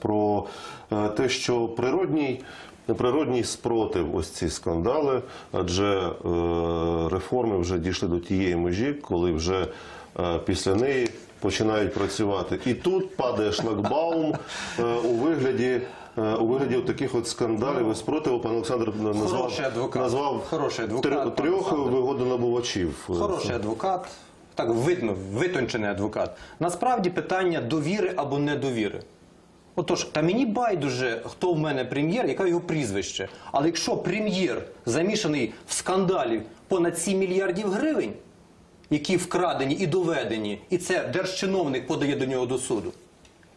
Про е, те, що природній, природній спротив ось ці скандали, адже е, реформи вже дійшли до тієї межі, коли вже е, після неї починають працювати. І тут падає шлагбаум у вигляді. У вигляді от таких от скандалів і спротиву пан Олександр назвав, Хороший адвокат. назвав Хороший адвокат, трьох- вигодонабувачів. Хороший адвокат, так видно, витончений адвокат. Насправді питання довіри або недовіри. Отож, та мені байдуже, хто в мене прем'єр, яке його прізвище. Але якщо прем'єр замішаний в скандалі понад 7 мільярдів гривень, які вкрадені і доведені, і це держчиновник подає до нього до суду.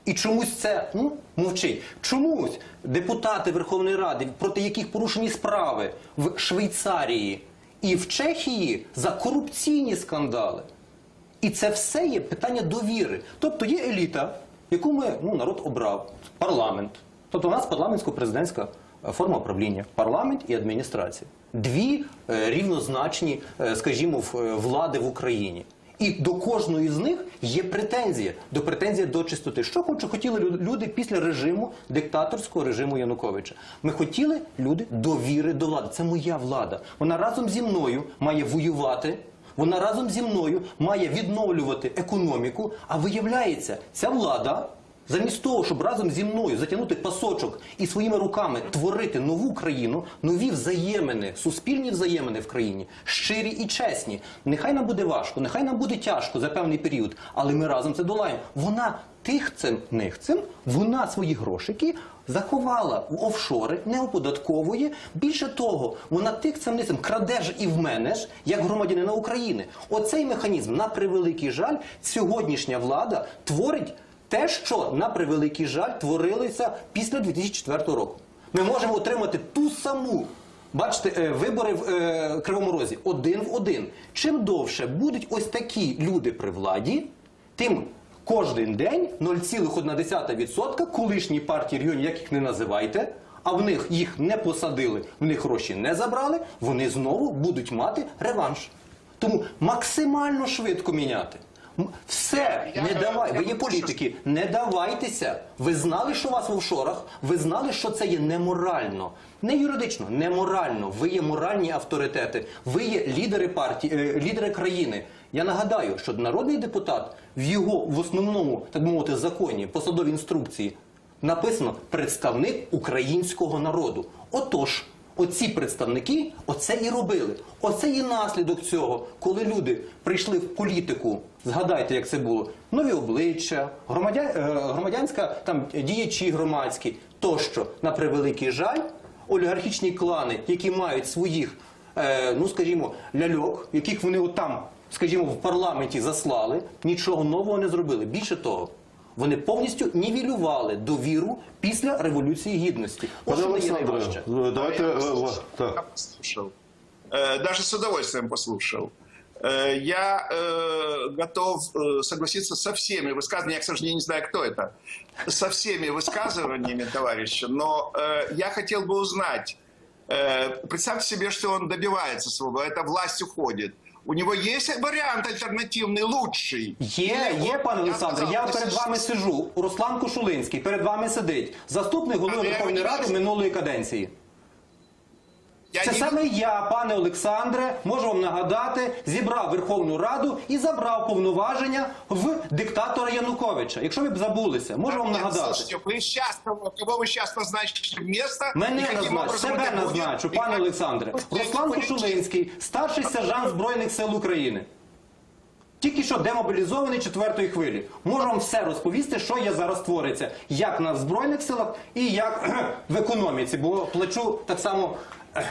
І чомусь це ну, мовчить. Чомусь депутати Верховної Ради, проти яких порушені справи в Швейцарії і в Чехії за корупційні скандали. І це все є питання довіри. Тобто є еліта, яку ми ну, народ обрав, парламент. Тобто у нас парламентсько-президентська е, форма правління, парламент і адміністрація. Дві е, рівнозначні, е, скажімо, влади в Україні. І до кожної з них є претензія, до претензія до чистоти. Що хоче- хотіли лю- люди після режиму, диктаторського режиму Януковича? Ми хотіли люди довіри до влади. Це моя влада. Вона разом зі мною має воювати. Вона разом зі мною має відновлювати економіку. А виявляється, ця влада, замість того, щоб разом зі мною затягнути пасочок і своїми руками творити нову країну, нові взаємини, суспільні взаємини в країні, щирі і чесні. Нехай нам буде важко, нехай нам буде тяжко за певний період, але ми разом це долаємо. Вона тихцем, нихцем, вона свої грошики заховала в офшори, не оподатковує. Більше того, вона тихцем нисем краде ж і в мене ж, як громадянина України. Оцей механізм, на превеликий жаль, сьогоднішня влада творить те, що на превеликий жаль творилося після 2004 року. Ми можемо отримати ту саму. Бачите, е, вибори в е, Кривому Розі один в один. Чим довше будуть ось такі люди при владі, тим кожен день 0,1% колишні партії регіонів, як їх не називайте, а в них їх не посадили, в них гроші не забрали, вони знову будуть мати реванш. Тому максимально швидко міняти. Все, не давай. Ви є політики, не давайтеся. Ви знали, що у вас в офшорах, ви знали, що це є неморально. Не юридично, неморально. Ви є моральні авторитети, ви є лідери партії, е, лідери країни. Я нагадаю, що народний депутат в його в основному, так мовити, законі, посадовій інструкції написано представник українського народу. Отож, оці представники оце і робили. Оце і наслідок цього, коли люди прийшли в політику. Згадайте, як це було. Нові обличчя, громадян, е, громадянська там діячі громадські, тощо, на превеликий жаль, олігархічні клани, які мають своїх, е, ну скажімо, ляльок, яких вони отам, скажімо, в парламенті заслали, нічого нового не зробили. Більше того. Вони повністю нівелювали довіру після революції гідності. Ось Пане що дає Олександре, найважче. е, давайте Я е, послушал. ва- так. Я послушал. Э, Даже с удовольствием послушал. Э, Я э, готов э, согласиться со всеми высказываниями. Я, к сожалению, не знаю, кто это. Со всеми высказываниями, товарища. Но э, я хотел бы узнать. э, Представьте себе, что он добивается своего. Эта власть уходит. У него есть вариант альтернативный, лучший? Є, Или є, он- пане Олександре. сказал, Я вы перед вами слышите? сижу. Руслан Кушулинський перед вами сидить. Заступник голови Але я Верховної його не Ради бачу. минулої каденції. Я Це не- саме я, пане Олександре, можу вам нагадати, зібрав Верховну Раду і забрав повноваження в диктатора Януковича. Якщо ви б забулися, можу вам Нет, нагадати. Слушайте, вы сейчас, кого вы сейчас назначите место? Мене и каким назначу, образом себе это будет, назначу, и пане как- Олександре. Слушайте, Руслан я не Кушулинський, старший сержант Збройних сил України. Тільки що демобілізований четвертої хвилі. Можу вам все розповісти, що є зараз твориться, як на Збройних силах і як в економіці, бо плачу так само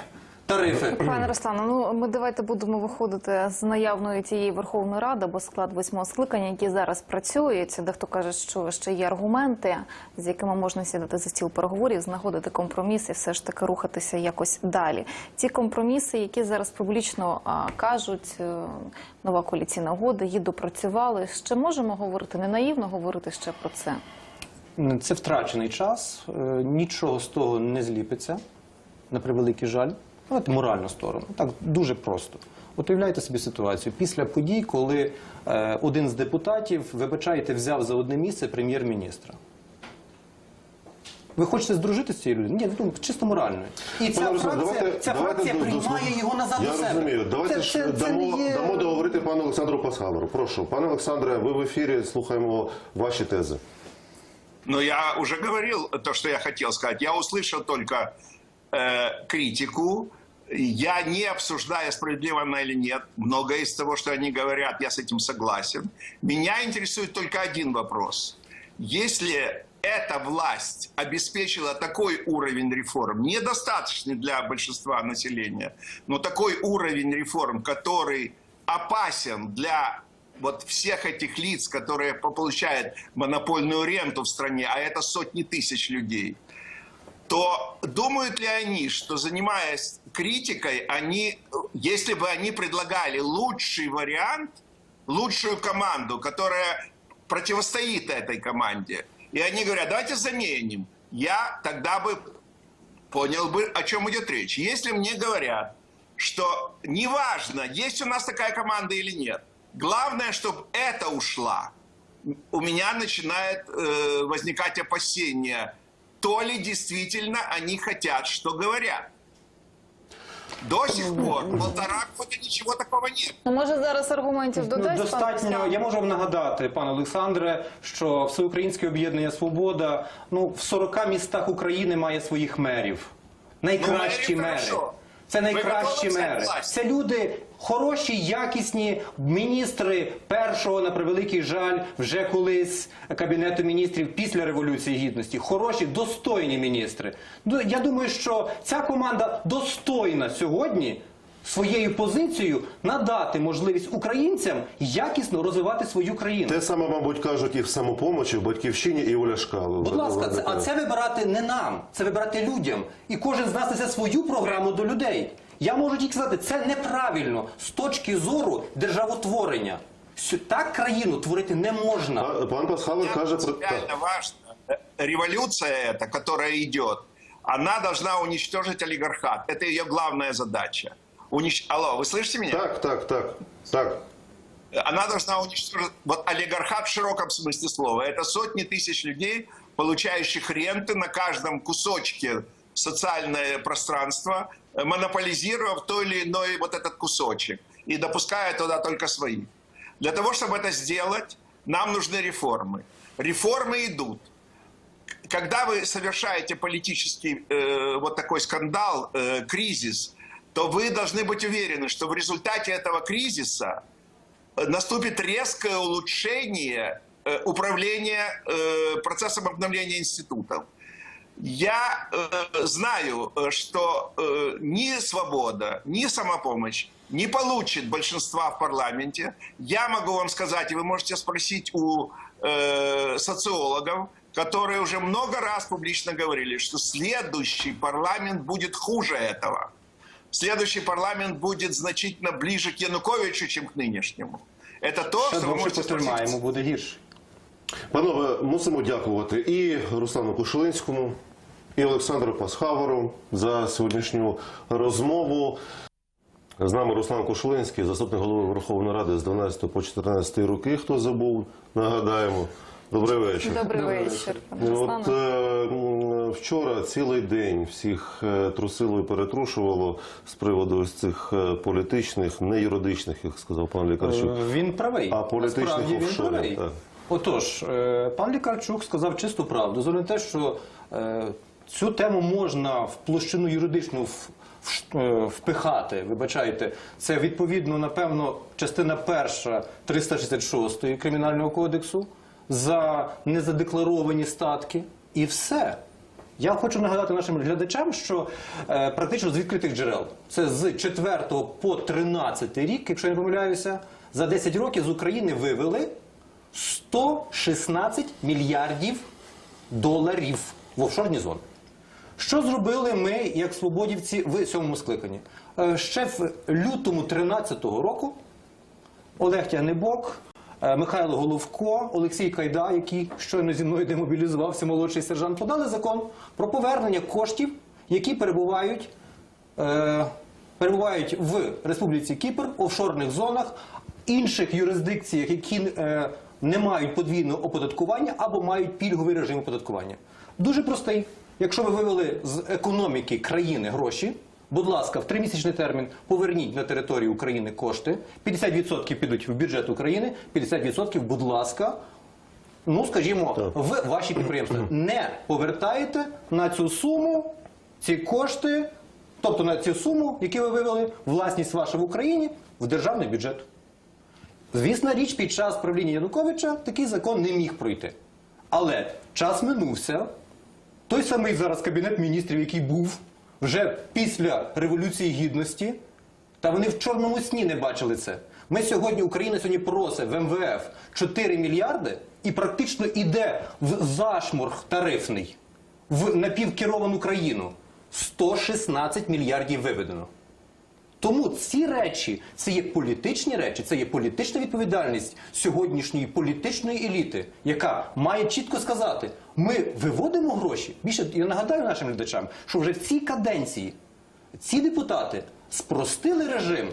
тарифи. Пане Руслане, ну ми давайте будемо виходити з наявної тієї Верховної Ради, бо склад восьмого скликання, які зараз працюють. Дехто каже, що ще є аргументи, з якими можна сідати за стіл переговорів, знаходити компроміс і все ж таки рухатися якось далі. Ці компроміси, які зараз публічно а, кажуть, е, нова коаліційна угода, її допрацювали. Ще можемо говорити не наївно говорити ще про це. Це втрачений час, е, нічого з того не зліпиться, на превеликий жаль. Давайте моральну сторону. Так дуже просто. От уявляйте собі ситуацію після подій, коли е, один з депутатів, вибачайте, взяв за одне місце прем'єр-міністра. Ви хочете здружити з цією людиною? Ні, ну, чисто морально. І ця Пане Руслан, фракція, давайте- ця давайте фракція до- приймає дослух- його назад Я до себе. розумію. Давайте Це- ж це- це дамо, не є- дамо договорити пану Олександру Пасхалеру. Прошу, пане Олександре, ви в ефірі слухаємо ваші тези. Но я уже говорил то, что я хотел сказать. Я услышал только э, критику. Я не обсуждаю, справедливо она или нет. Многое из того, что они говорят, я с этим согласен. Меня интересует только один вопрос. Если эта власть обеспечила такой уровень реформ, недостаточный для большинства населения, но такой уровень реформ, который опасен для вот всех этих лиц, которые по- получают монопольную ренту в стране, а это сотни тысяч людей, то думают ли они, что занимаясь критикой, они, если бы они предлагали лучший вариант, лучшую команду, которая противостоит этой команде, и они говорят, давайте заменим, я тогда бы понял бы, о чем идет речь. Если мне говорят, что неважно, есть у нас такая команда или нет, главное, чтобы это ушла, у меня начинает э, возникать опасение, то ли действительно они хотят, что говорят. До сих пор, полтора года ничего такого нет. Ну, може зараз аргументів Ну, додасть пан достатньо. Руслан? Я можу вам нагадати, пане Олександре, що Всеукраїнське об'єднання Свобода ну в 40 містах України має своїх мерів. Найкращі Ну, мери. хорошо. Це найкращі мери. власть? Це люди хороші, якісні міністри першого, на превеликий жаль, вже колись кабінету міністрів після революції гідності. Хороші, достойні міністри. Ну, Я думаю, що ця команда достойна сьогодні. Своєю позицією надати можливість українцям якісно розвивати свою країну. Те саме, мабуть, кажуть і в самопомочі, в батьківщині, і у Ляшка. Будь ласка, це, а це вибирати не нам, це вибирати людям. І кожен з нас несе свою програму до людей. Я можу тільки сказати, це неправильно з точки зору державотворення. Так країну творити не можна. Пан- Пасхалер каже про так. важно. Революция эта, которая идет, она должна уничтожить олигархат. Это ее главная задача. Унич... Алло, вы слышите меня? Так, так, так, так. Она должна уничтожить вот олигархат в широком смысле слова. Это сотни тысяч людей, получающих ренты на каждом кусочке социальное пространство, э, монополизировав то или иной вот этот кусочек и допуская туда только свои. Для того, чтобы это сделать, нам нужны реформы. Реформы идут. Когда вы совершаете политический э, вот такой скандал, э, кризис, то вы должны быть уверены, что в результате этого кризиса э, наступит резкое улучшение э, управления процессом обновления институтов Я э, знаю, э, что э, ни свобода, ни самопомощь не получит большинства в парламенте. Я могу вам сказать, и вы можете спросить у э, социологов, которые уже много раз публично говорили, что следующий парламент будет хуже этого. Следующий парламент будет значительно ближе к Януковичу, чем к нынешнему. Это то, Ще что вы довше можете спросить. потримаємо, буде гірше. Панове, мусимо дякувати і Руслану Кушелинському, І Олександру Пасхаверу за сьогоднішню розмову. З нами Руслан Кушелинський, заступник голови Верховної Ради з 12 по 14 роки. Хто забув, нагадаємо. Добрий вечір. Добрий вечір. От е, вчора цілий день всіх е, трусило і перетрушувало з приводу ось цих е, політичних, не юридичних, як сказав пан Лікарчук. Е, Він правий. А політичних він офшорів, правий. так. Отож, пан Лікарчук сказав чисту правду. Зорно те, що цю тему можна в площину юридичну е, впихати. Вибачайте, це відповідно, напевно, частина перша 366 кримінального кодексу за незадекларовані статки. І все. Я хочу нагадати нашим глядачам, що е, практично з відкритих джерел це з 4 по 13 рік, якщо я не помиляюся, за 10 років з України вивели 116 мільярдів доларів в офшорні зони. Що зробили ми, як свободівці, в сьомому скликанні? Ще в лютому 13 року Олег Тягнебок, е, Михайло Головко, Олексій Кайда, який щойно зі мною демобілізувався, молодший сержант, подали закон про повернення коштів, які перебувають, е, перебувають в Республіці Кіпр, офшорних зонах, інших юрисдикціях, які е, не мають подвійного оподаткування або мають пільговий режим оподаткування. Дуже простий. Якщо ви вивели з економіки країни гроші, будь ласка, в тримісячний термін поверніть на територію України кошти. 50% підуть в бюджет України, 50% будь ласка. Ну, скажімо, в ваші підприємства не повертаєте на цю суму ці кошти, тобто на цю суму, яку ви вивели, власність ваша в Україні в державний бюджет. Звісна річ, під час правління Януковича такий закон не міг пройти. Але час минувся. Той самий зараз кабінет міністрів, який був вже після Революції Гідності, та вони в чорному сні не бачили це. Ми сьогодні, Україна сьогодні просить в МВФ 4 мільярди і практично йде в зашморг тарифний в напівкеровану країну. 116 мільярдів виведено. Тому ці речі це є політичні речі, це є політична відповідальність сьогоднішньої політичної еліти, яка має чітко сказати: ми виводимо гроші. Більше я нагадаю нашим глядачам, що вже в цій каденції ці депутати спростили режим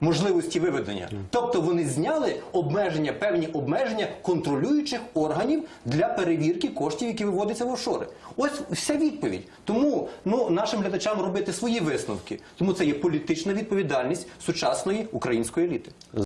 можливості виведення. Тобто вони зняли обмеження, певні обмеження контролюючих органів для перевірки коштів, які виводяться в офшори. Ось вся відповідь. Тому ну нашим глядачам робити свої висновки. Тому це є політична відповідальність сучасної української еліти.